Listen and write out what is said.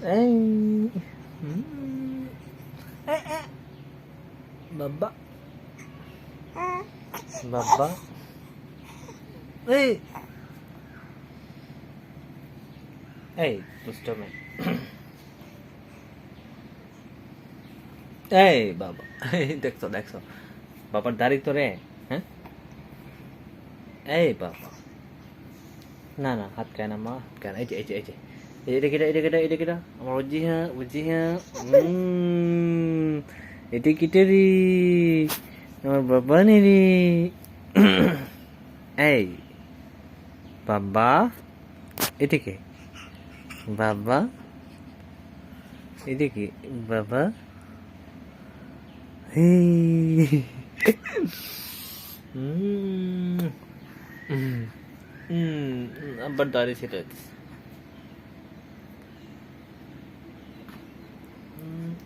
Eh. Hmm. Eh, eh. Baba. Baba. Eh. এই দুষ্টমি এই বাবা এই দেখছো দেখছো বাবার দাড়ি তো রে হ্যাঁ এই বাবা না না হাত কেন মা হাত কেন এই যে এই যে এই যে إذا dia إذا كده إذا كده وجهها وجهها إذا كده دي nomor berapa kita di eh baba itu ke? Baba itu ke? Baba hei hmm. Hmm. Hmm. hmm. Abad dari situ?